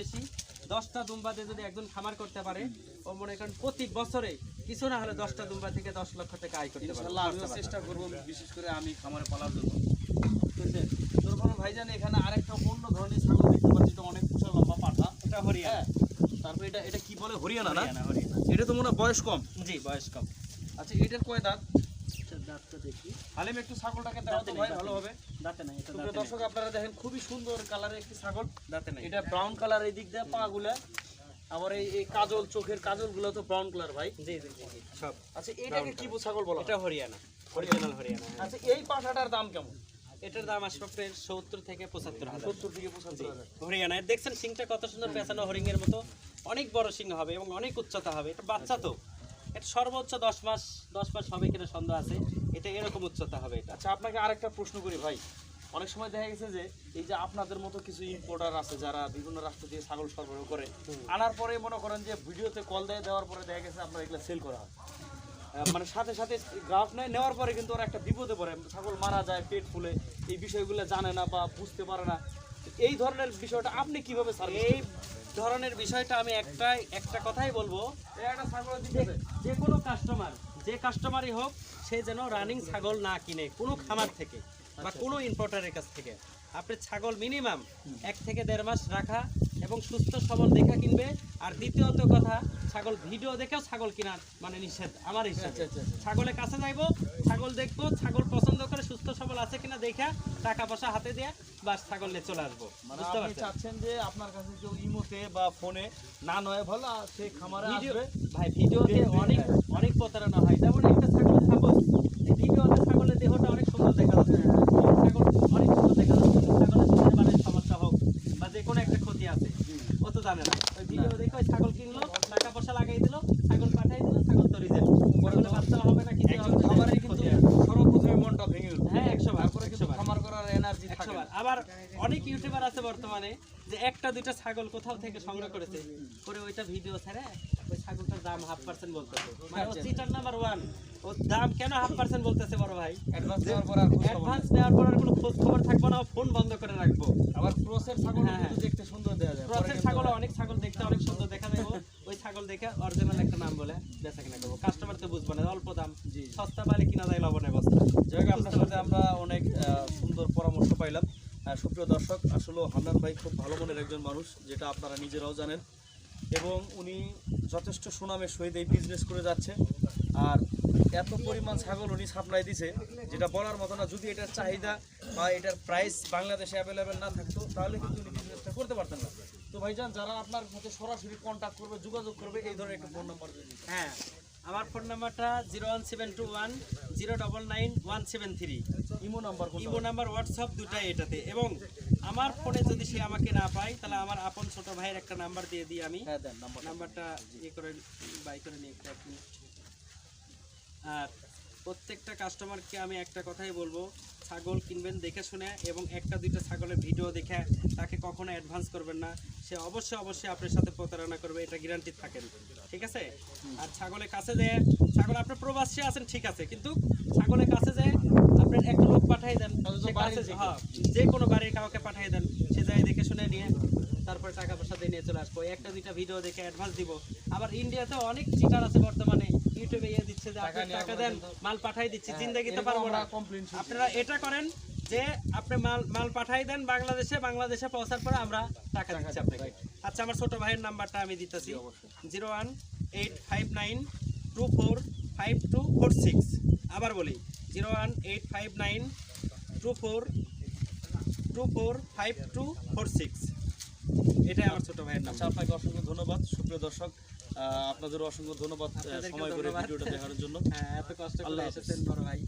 বেশি। দশটা দুম্বা দিয়ে যদি একজন খামার করতে পারে ও মনে করেন প্রতি বছরে কিছু না হলে দশটা দুম্বা থেকে দশ লক্ষ টাকা আয় করতে পারে আমিও চেষ্টা করব বিশেষ করে আমি খামারে পালার জন্য। বুঝলেন? তোর ভাইজান এখানে আরেকটা অন্য ধরনের ছাগল দেখতে পাচ্ছি এটা অনেক বিশাল লম্বা পাঠা এটা হরিয়ানা। হ্যাঁ তারপর এটা এটা কি বলে? হরিয়ানা না? এটা তো মনে হয় বয়স কম। জি বয়স কম। আচ্ছা এটার কয় দাঁত? দাঁতটা দেখি। হালিম একটু ছাগলটাকে দেওয়া তো ভাই ভালো হবে। দাঁতে নাই এটা দাঁতে দর্শক আপনারা দেখেন খুবই সুন্দর কালারের একটি ছাগল। দাঁতে নাই। এটা ব্রাউন কালার এই দিক দিয়ে এই এই কাজল চোখের তো ব্রাউন কালার ভাই। জি জি জি জি, সব। আচ্ছা এটাকে কি ছাগল বলা এটা হরিয়ানা। অরিজিনাল হরিয়ানা হ্যাঁ। আচ্ছা এই পাঠাটার দাম কেমন? এটার দাম আসবে আপনার সত্তর থেকে পঁচাত্তর হাজার। সত্তর থেকে পঁচাত্তর হাজার। হরিয়ানা। দেখছেন সিংটা কত সুন্দর পেঁচানো হরিং এর মতো। অনেক বড় সিং হবে এবং অনেক উচ্চতা হবে। এটা বাচ্চা তো। এটা সর্বোচ্চ দশ মাস দশ মাস হবে কিনা সন্দেহ আছে। এটা এরকম উচ্চতা হবে এটা। আচ্ছা আপনাকে আরেকটা প্রশ্ন করি ভাই। অনেক সময় দেখা গেছে যে এই যে আপনাদের মতো কিছু ইম্পোর্টার আছে যারা বিভিন্ন রাষ্ট্র দিয়ে ছাগল সরবরাহ করে আনার পরে মনে করেন যে ভিডিওতে কল দেয় দেওয়ার পরে দেখা গেছে আপনার এগুলো সেল করা হয়। মানে সাথে সাথে গ্রাহক নেয় নেওয়ার পরে কিন্তু ওরা একটা বিপদে পড়ে। ছাগল মারা যায় পেট ফুলে এই বিষয়গুলো জানে না বা বুঝতে পারে না। এই ধরনের বিষয়টা আপনি কীভাবে সার্ভিস এই ধরনের বিষয়টা আমি একটাই একটা কথাই বলব। যে কোনো কাস্টমার যে কাস্টমারই হোক সে যেন রানিং ছাগল না কিনে কোনো খামার থেকে বা কোনো ইম্পোর্টারের কাছ থেকে। আপনি ছাগল মিনিমাম এক থেকে দেড় মাস রাখা এবং সুস্থ সবল দেখা কিনবে। আর দ্বিতীয়ত কথা ছাগল ভিডিও দেখেও ছাগল কেনার মানে নিষেধ আমার হিসাবে। আচ্ছা, আচ্ছা, আচ্ছা। ছাগলের কাছে যাইবো ছাগল দেখব ছাগল পছন্দ করে সুস্থ সবল আছে কিনা দেখা টাকা পয়সা হাতে দেয়া বাস ছাগল নিয়ে চলে আসব। মানে বুঝতে পারছেন? চাচ্ছেন যে আপনার কাছে কেউ ইমোতে বা ফোনে না নয় ভালো সে খামারে আসবে। ভাই ভিডিওতে অনেক। অনেক প্রতারণা হয় যেমন একটা ছাগল ছাগল এই ভিডিওতে ছাগলের দেহটা অনেক সুন্দর দেখা যাচ্ছে ছাগল অনেক সুন্দর দেখা যাচ্ছে ছাগলের শরীরে মানে সমস্যা হোক বা যে কোনো একটা ক্ষতি আছে ও তো জানে না। ওই ভিডিও দেখে ছাগল কিনলো টাকা পয়সা লাগাই দিল ছাগল পাঠাই দিল ছাগল তো রিজেক্ট ছাগলে বাচ্চা হবে না কিছু হবে না, খামারে ক্ষতি কিন্তু হবে। সর্বপ্রথমে মনটা ভেঙে উঠবে হ্যাঁ একশো বার তারপরে একশো কিন্তু বার খামার করার এনার্জি থাকে একশো না। বার আবার অনেক ইউটিউবার আছে বর্তমানে যে একটা দুইটা ছাগল কোথাও থেকে সংগ্রহ করেছে। করে ওইটা ভিডিও ছেড়ে ওই ছাগলটার দাম হাফ পার্সেন্ট বলতেছে। মানে ও চিটার নাম্বার ওয়ান ওর দাম কেন হাফ পার্সেন্ট বলতেছে বড় ভাই? অ্যাডভান্স দেওয়ার পর আর অ্যাডভান্স পর আর কোনো খোঁজ খবর থাকবে না ফোন বন্ধ করে রাখব। আবার ক্রসের ছাগল হ্যাঁ, কিন্তু দেখতে সুন্দর দেওয়া যায়। ক্রসের ছাগল অনেক ছাগল দেখতে অনেক সুন্দর দেখা যাব ওই ছাগল দেখে অরিজিনাল একটা নাম বলে বেচা কিনা করব। কাস্টমার তো বুঝব না অল্প দাম। জি। সস্তা পাইলে কিনা যায় লবণের বস্তা। যাই হোক আপনার সাথে আমরা অনেক সুন্দর পরামর্শ পাইলাম। সুপ্রিয় দর্শক, আসলে হান্নান ভাই খুব ভালো মনের একজন মানুষ, যেটা আপনারা নিজেরাও জানেন। এবং উনি যথেষ্ট সুনামের সহিত এই বিজনেস করে যাচ্ছে আর এত পরিমাণ ছাগল উনি সাপ্লাই দিছে, যেটা বলার মতো না, যদি এটার চাহিদা বা এটার প্রাইস বাংলাদেশে অ্যাভেলেবেল না থাকতো, তাহলে কিন্তু উনি বিজনেসটা করতে পারতেন না। তো ভাইজান, যারা আপনার সাথে সরাসরি কন্ট্যাক্ট করবে, যোগাযোগ করবে, এই ধরনের একটা ফোন নাম্বার হ্যাঁ আমার ফোন নাম্বারটা zero one seven two one zero double nine one seven three. Imo number imo number WhatsApp দুটাই এটাতে। এবং আমার ফোনে যদি সে আমাকে না পায় তাহলে আমার আপন ছোট ভাইয়ের একটা নাম্বার দিয়ে দিই আমি। হ্যাঁ দেন নাম্বার নাম্বারটা ইয়ে করে বাই করে নিই একটা এক মিনিট। আর প্রত্যেকটা কাস্টমারকে আমি একটা কথাই বলব, ছাগল কিনবেন দেখে শুনে এবং একটা দুইটা ছাগলের ভিডিও দেখে তাকে কখনো অ্যাডভান্স করবেন না। সে অবশ্যই অবশ্যই আপনার সাথে প্রতারণা করবে, এটা গ্যারান্টি থাকেন ঠিক আছে? আর ছাগলের কাছে যে ছাগল আপনার প্রবাসী আছেন, ঠিক আছে। কিন্তু ছাগলের কাছে যে আপনার একটা লোক পাঠিয়ে দেন তো যে কোনো বাড়ির কাউকে পাঠিয়ে দেন সে যাই দেখে শুনে নিয়ে তারপরে টাকা পয়সা দিয়ে নিয়ে চলে আসব। একটা দুইটা ভিডিও দেখে অ্যাডভান্স দিব। আবার ইন্ডিয়াতে অনেক চিটার আছে বর্তমানে। ইউটিউবে ইয়ে দিচ্ছে যে আপনি টাকা দেন মাল পাঠাই দিচ্ছি হ্যাঁ, জিন্দাগিতে এরকম পারব না। আপনারা এটা করেন যে আপনি মাল মাল পাঠাই দেন বাংলাদেশে বাংলাদেশে পৌঁছার পরে আমরা টাকা দিচ্ছি আপনাকে। আচ্ছা আমার ছোট ভাইয়ের নাম্বারটা আমি দিতেছি। Zero one eight five nine two four five two four six. আবার বলি zero one eight five nine two four two four five two four six. এটাই আমার ছোটো ভাইয়ের নাম। আচ্ছা আপনাকে অসংখ্য ধন্যবাদ। সুপ্রিয় দর্শক আপনাদের অসংখ্য ধন্যবাদ সময় করে ভিডিওটা দেখার জন্য। হ্যাঁ এত কষ্ট করে এসেছেন বড় ভাই।